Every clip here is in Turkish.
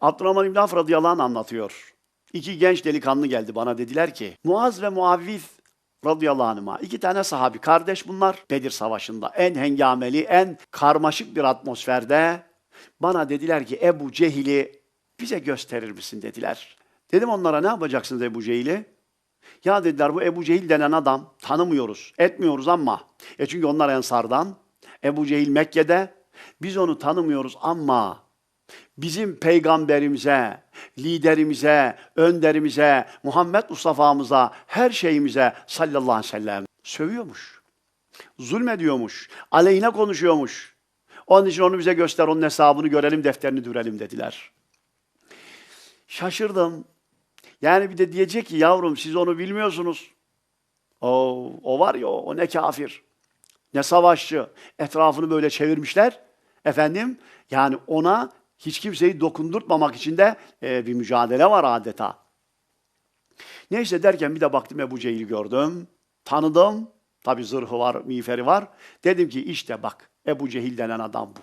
Abdurrahman İbn Avf radıyallahu anh anlatıyor. İki genç delikanlı geldi bana dediler ki Muaz ve Muavviz radıyallahu anhuma iki tane sahabi kardeş bunlar Bedir Savaşı'nda en hengameli en karmaşık bir atmosferde bana dediler ki Ebu Cehil'i bize gösterir misin dediler. Dedim onlara ne yapacaksınız Ebu Cehil'i? Ya dediler bu Ebu Cehil denen adam tanımıyoruz, etmiyoruz ama e çünkü onlar Ensardan. Ebu Cehil Mekke'de. Biz onu tanımıyoruz ama bizim peygamberimize, liderimize, önderimize, Muhammed Mustafa'mıza, her şeyimize sallallahu aleyhi ve sellem sövüyormuş. Zulmediyormuş. Aleyhine konuşuyormuş. Onun için onu bize göster, onun hesabını görelim, defterini dürelim dediler. Şaşırdım. Yani bir de diyecek ki yavrum siz onu bilmiyorsunuz. O, o var ya o, ne kafir. Ne savaşçı. Etrafını böyle çevirmişler. Efendim yani ona hiç kimseyi dokundurtmamak için de e, bir mücadele var adeta. Neyse derken bir de baktım Ebu Cehil'i gördüm. Tanıdım. Tabi zırhı var, miğferi var. Dedim ki işte bak Ebu Cehil denen adam bu.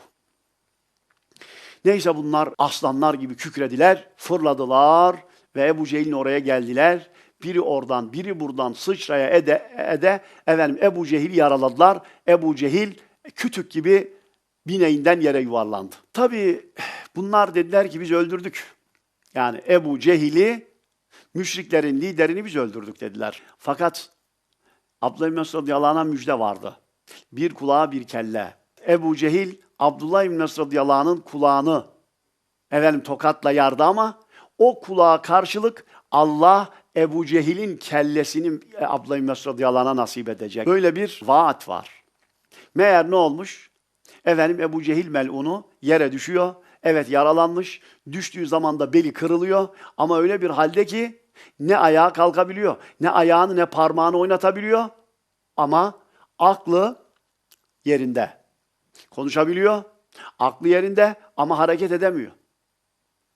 Neyse bunlar aslanlar gibi kükrediler, fırladılar ve Ebu Cehil'in oraya geldiler. Biri oradan, biri buradan sıçraya ede, ede efendim Ebu Cehil yaraladılar. Ebu Cehil kütük gibi bineğinden yere yuvarlandı. Tabii bunlar dediler ki biz öldürdük. Yani Ebu Cehil'i, müşriklerin liderini biz öldürdük dediler. Fakat Abdullah bin Mesud radıyallahu müjde vardı. Bir kulağa bir kelle. Ebu Cehil, Abdullah bin Mesud kulağını efendim tokatla yardı ama o kulağa karşılık Allah Ebu Cehil'in kellesini e, Abdullah bin Mesud radıyallahu nasip edecek. Böyle bir vaat var. Meğer ne olmuş? Efendim Ebu Cehil melunu yere düşüyor. Evet yaralanmış. Düştüğü zaman da beli kırılıyor. Ama öyle bir halde ki ne ayağa kalkabiliyor, ne ayağını ne parmağını oynatabiliyor. Ama aklı yerinde. Konuşabiliyor. Aklı yerinde ama hareket edemiyor.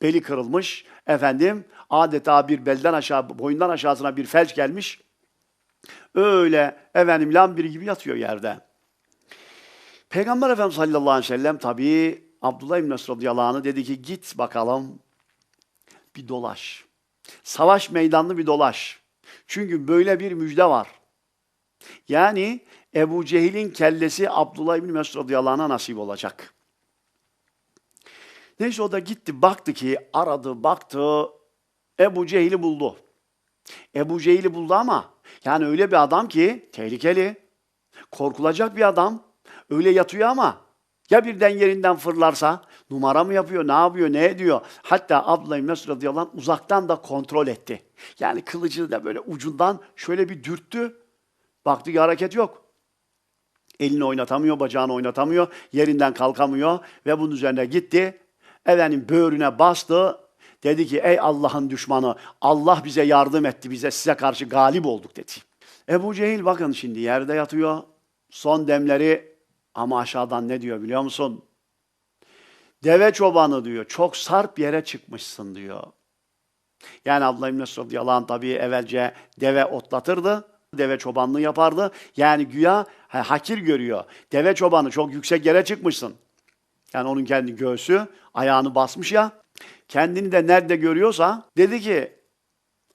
Beli kırılmış. Efendim adeta bir belden aşağı, boyundan aşağısına bir felç gelmiş. Öyle efendim lambiri gibi yatıyor yerde. Peygamber Efendimiz sallallahu aleyhi ve sellem tabii Abdullah İbni radıyallahu anh'a dedi ki git bakalım bir dolaş. Savaş meydanını bir dolaş. Çünkü böyle bir müjde var. Yani Ebu Cehil'in kellesi Abdullah İbni Mesud radıyallahu anh'a nasip olacak. Neyse o da gitti baktı ki aradı baktı Ebu Cehil'i buldu. Ebu Cehil'i buldu ama yani öyle bir adam ki tehlikeli, korkulacak bir adam. Öyle yatıyor ama ya birden yerinden fırlarsa numara mı yapıyor, ne yapıyor, ne ediyor? Hatta Abdullah İbni Mesud radıyallahu anh uzaktan da kontrol etti. Yani kılıcını da böyle ucundan şöyle bir dürttü. Baktı ki hareket yok. Elini oynatamıyor, bacağını oynatamıyor, yerinden kalkamıyor ve bunun üzerine gitti. Efendim böğrüne bastı. Dedi ki ey Allah'ın düşmanı Allah bize yardım etti, bize size karşı galip olduk dedi. Ebu Cehil bakın şimdi yerde yatıyor. Son demleri ama aşağıdan ne diyor biliyor musun? Deve çobanı diyor. Çok sarp yere çıkmışsın diyor. Yani Abdullah İbni Mesud radıyallahu anh tabii evvelce deve otlatırdı. Deve çobanlığı yapardı. Yani güya ha, hakir görüyor. Deve çobanı çok yüksek yere çıkmışsın. Yani onun kendi göğsü ayağını basmış ya. Kendini de nerede görüyorsa dedi ki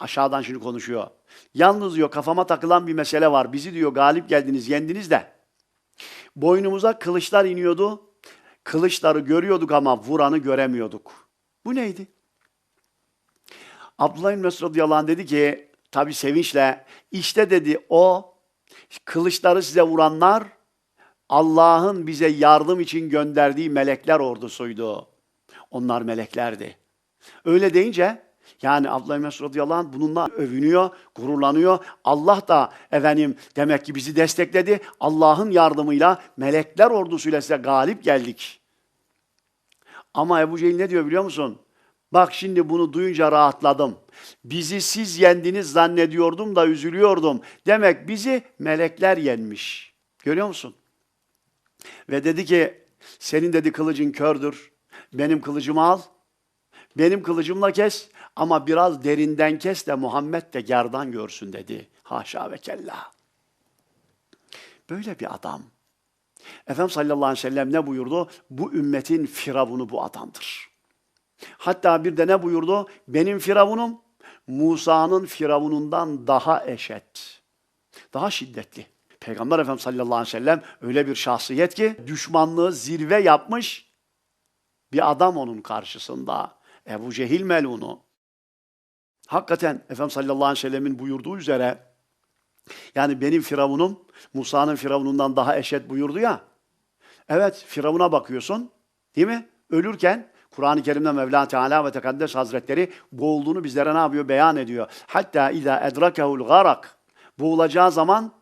aşağıdan şimdi konuşuyor. Yalnız diyor kafama takılan bir mesele var. Bizi diyor galip geldiniz, yendiniz de. Boynumuza kılıçlar iniyordu. Kılıçları görüyorduk ama vuranı göremiyorduk. Bu neydi? Abdullah bin Mesud radıyallahu dedi ki, tabi sevinçle, işte dedi o kılıçları size vuranlar Allah'ın bize yardım için gönderdiği melekler ordusuydu. Onlar meleklerdi. Öyle deyince yani Abdullah Mesud radıyallahu anh bununla övünüyor, gururlanıyor. Allah da efendim demek ki bizi destekledi. Allah'ın yardımıyla melekler ordusuyla size galip geldik. Ama Ebu Cehil ne diyor biliyor musun? Bak şimdi bunu duyunca rahatladım. Bizi siz yendiniz zannediyordum da üzülüyordum. Demek bizi melekler yenmiş. Görüyor musun? Ve dedi ki senin dedi kılıcın kördür. Benim kılıcımı al. Benim kılıcımla kes ama biraz derinden kes de Muhammed de gerdan görsün dedi. Haşa ve kella. Böyle bir adam. Efendimiz sallallahu aleyhi ve sellem ne buyurdu? Bu ümmetin firavunu bu adamdır. Hatta bir de ne buyurdu? Benim firavunum Musa'nın firavunundan daha eşet. Daha şiddetli. Peygamber Efendimiz sallallahu aleyhi ve sellem öyle bir şahsiyet ki düşmanlığı zirve yapmış bir adam onun karşısında. Ebu Cehil melunu. Hakikaten Efendimiz sallallahu aleyhi ve sellemin buyurduğu üzere yani benim firavunum Musa'nın firavunundan daha eşit buyurdu ya. Evet firavuna bakıyorsun değil mi? Ölürken Kur'an-ı Kerim'de Mevla Teala ve Tekaddes Hazretleri boğulduğunu bizlere ne yapıyor? Beyan ediyor. Hatta izâ edrakehul garak. Boğulacağı zaman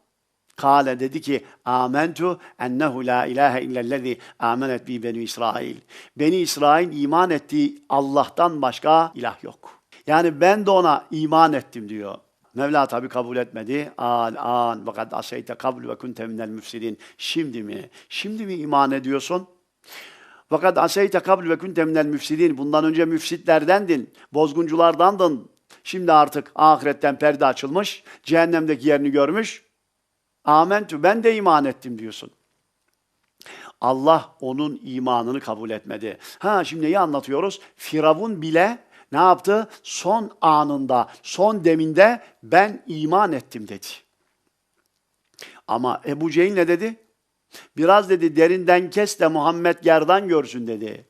Kale dedi ki amentu ennehu la ilahe illellezî amenet bi beni İsrail. Beni İsrail iman ettiği Allah'tan başka ilah yok. Yani ben de ona iman ettim diyor. Mevla tabi kabul etmedi. An an fakat aseyte kabul ve kunte minel müfsidin. Şimdi mi? Şimdi mi iman ediyorsun? Fakat aseyte kabul ve kunte minel müfsidin. Bundan önce müfsitlerdendin, bozgunculardandın. Şimdi artık ahiretten perde açılmış, cehennemdeki yerini görmüş. Amentü ben de iman ettim diyorsun. Allah onun imanını kabul etmedi. Ha şimdi neyi anlatıyoruz? Firavun bile ne yaptı? Son anında, son deminde ben iman ettim dedi. Ama Ebu Cehil ne dedi? Biraz dedi derinden kes de Muhammed gerdan görsün dedi.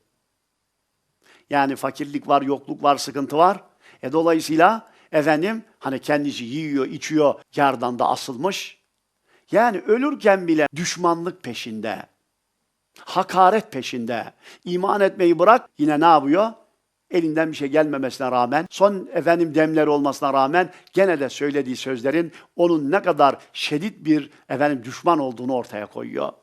Yani fakirlik var, yokluk var, sıkıntı var. E dolayısıyla efendim hani kendisi yiyor, içiyor, gerdanda asılmış. Yani ölürken bile düşmanlık peşinde, hakaret peşinde. İman etmeyi bırak yine ne yapıyor? Elinden bir şey gelmemesine rağmen, son efendim demleri olmasına rağmen gene de söylediği sözlerin onun ne kadar şiddet bir efendim düşman olduğunu ortaya koyuyor.